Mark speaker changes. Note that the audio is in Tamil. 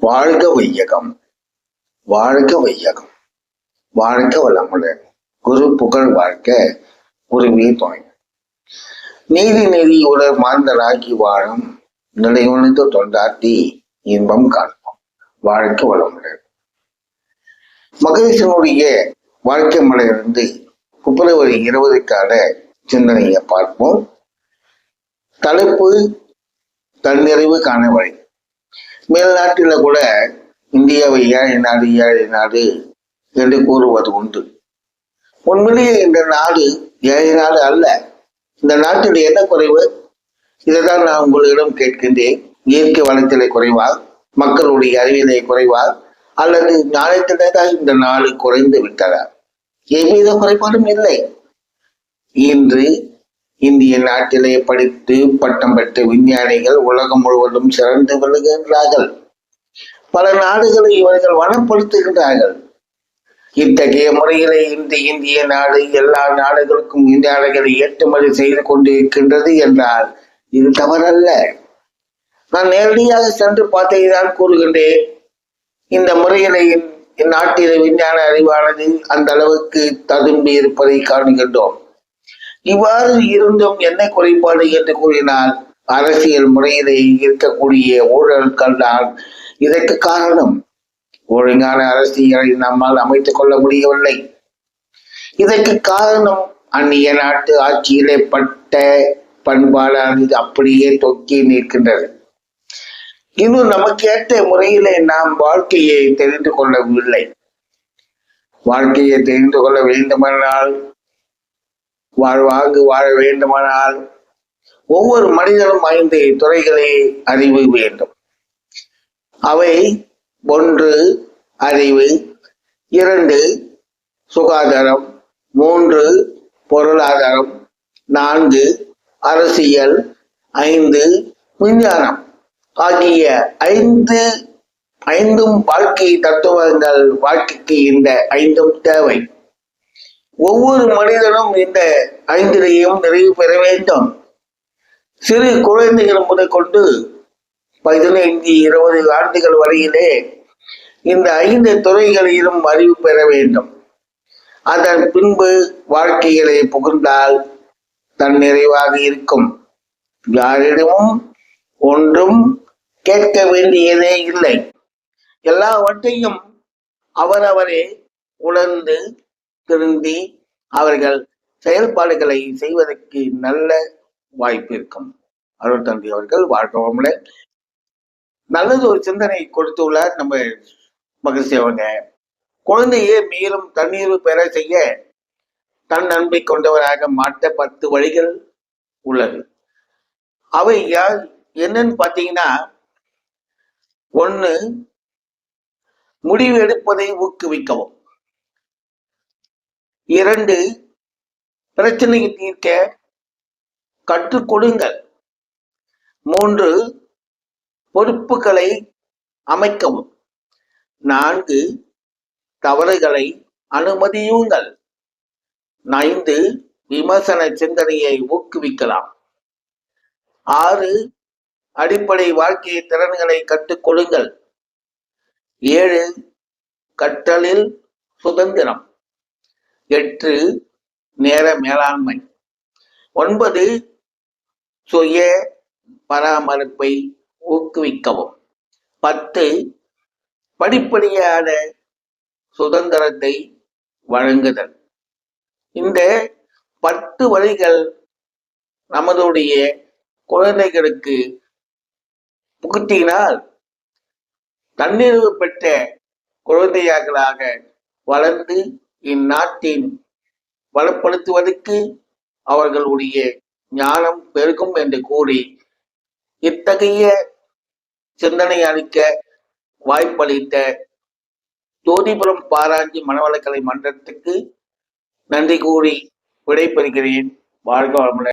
Speaker 1: வாழ்க வையகம். வாழ்க வையகம். வாழ்க வளமுடன் குரு புகழ் வாழ்க்க குருவே துணை நீதி நெறி உலர் மாந்தராக்கி வாழும் நிலையுணர்ந்து தொண்டாட்டி இன்பம் காண்போம். வாழ்க வளமுடன் மகேசனுடைய வாழ்க்கை மலையிலிருந்து பிப்ரவரி இருபதுக்கான சிந்தனையை பார்ப்போம். தலைப்பு தன்னிறைவு காண வழி. மேல்நாட்டில கூட இந்தியாவை ஏழை நாடு ஏழை நாடு என்று கூறுவது உண்டு. உண்மையிலேயே இந்த நாடு ஏழை நாடு அல்ல. இந்த நாட்டில் என்ன குறைவு? இதைதான் நான் உங்களிடம் கேட்கின்றேன். இயற்கை வளத்திலே குறைவா? மக்களுடைய அறிவியலை குறைவா? அல்லது நாளைத்திலேதான் இந்த நாடு குறைந்து விட்டதா? எவ்வித குறைபாடும் இல்லை. இன்று இந்திய நாட்டிலே படித்து பட்டம் பெற்ற விஞ்ஞானிகள் உலகம் முழுவதும் சிறந்து விழுகின்றார்கள் பல நாடுகளை இவர்கள் வனப்படுத்துகின்றார்கள். இத்தகைய முறையிலே இந்த இந்திய நாடு எல்லா நாடுகளுக்கும் விஞ்ஞானிகளை ஏற்றுமதி செய்து கொண்டிருக்கின்றது என்றால் இது தவறல்ல. நான் நேரடியாக சென்று பார்த்ததைதான் கூறுகின்றேன். இந்த முறையிலே இந்நாட்டிலே விஞ்ஞான அறிவானது அந்த அளவுக்கு ததும்பி இருப்பதை காணுகின்றோம். இவ்வாறு இருந்தும் என்ன குறைபாடு என்று கூறினால் அரசியல் முறையிலே இருக்கக்கூடிய ஊழல்கள் தான் இதற்கு காரணம். ஒழுங்கான அரசியலை நம்மால் அமைத்துக் கொள்ள முடியவில்லை. இதற்கு காரணம் அந்நிய நாட்டு ஆட்சியிலே பட்ட பண்பாடானது அப்படியே தொக்கி நிற்கின்றது. இன்னும் நமக்கு ஏற்ற முறையிலே நாம் வாழ்க்கையை தெரிந்து கொள்ளவில்லை. வாழ்க்கையை தெரிந்து கொள்ள வேண்டுமானால் வாழ்வாங்கு வாழ வேண்டுமானால் ஒவ்வொரு மனிதனும் ஐந்து துறைகளை அறிவு வேண்டும். அவை ஒன்று அறிவு. இரண்டு சுகாதாரம். மூன்று பொருளாதாரம். நான்கு அரசியல். ஐந்து விஞ்ஞானம். ஆகிய ஐந்து ஐந்தும் வாழ்க்கை தத்துவங்கள் வாழ்க்கைக்கு இந்த ஐந்தும் தேவை. ஒவ்வொரு மனிதனும் இந்த ஐந்திலையும் நிறைவு பெற வேண்டும். சிறு குழந்தைகள் முதற்கொண்டு பதினைந்து இருபது ஆண்டுகள் வரையிலே இந்த ஐந்து துறைகளிலும் அறிவு பெற வேண்டும். அதன் பின்பு வாழ்க்கைகளை புகுந்தால் தன் நிறைவாக இருக்கும். யாரிடமும் ஒன்றும் கேட்க வேண்டியதே இல்லை. எல்லாவற்றையும் அவரவரே உணர்ந்து திருந்தி அவர்கள் செயல்பாடுகளை செய்வதற்கு நல்ல வாய்ப்பு இருக்கும். அருள் தந்தை அவர்கள் வாழ்க்கை நல்லது ஒரு சிந்தனை கொடுத்துள்ளார் நம்ம மகிழ்ச்சி அவங்க. குழந்தையை மேலும் தண்ணீர் பெற செய்ய தன் அன்பை கொண்டவராக மாற்ற பத்து வழிகள் உள்ளது. அவை யார்? என்னன்னு பார்த்தீங்கன்னா ஒன்று முடிவு எடுப்பதை ஊக்குவிக்கவும். இரண்டு பிரச்சனையை தீர்க்க கற்றுக் கொடுங்கள். மூன்று பொறுப்புகளை அமைக்கவும். நான்கு தவறுகளை அனுமதியுங்கள். ஐந்து விமர்சன சிந்தனையை ஊக்குவிக்கலாம். ஆறு அடிப்படை வாழ்க்கை திறன்களை கற்றுக் கொடுங்கள். ஏழு கற்றலில் சுதந்திரம். எட்டு நேர மேலாண்மை. ஒன்பது சுய பராமரிப்பை ஊக்குவிக்கவும். பத்து படிப்படியான சுதந்திரத்தை வழங்குதல். இந்த பத்து வழிகள் நமதுடைய குழந்தைகளுக்கு புகுத்தினால் தன்னிறைவு பெற்ற குழந்தையாக்களாக வளர்ந்து இந்நாட்டின் வளப்படுத்துவதற்கு அவர்களுடைய ஞானம் பெருகும் என்று கூறி இத்தகைய சிந்தனை அளிக்க வாய்ப்பளித்த ஜோதிபுரம் பாராஞ்சி மனவளக்கலை மன்றத்துக்கு நன்றி கூறி விடைபெறுகிறேன். வாழ்க வளமுடன்.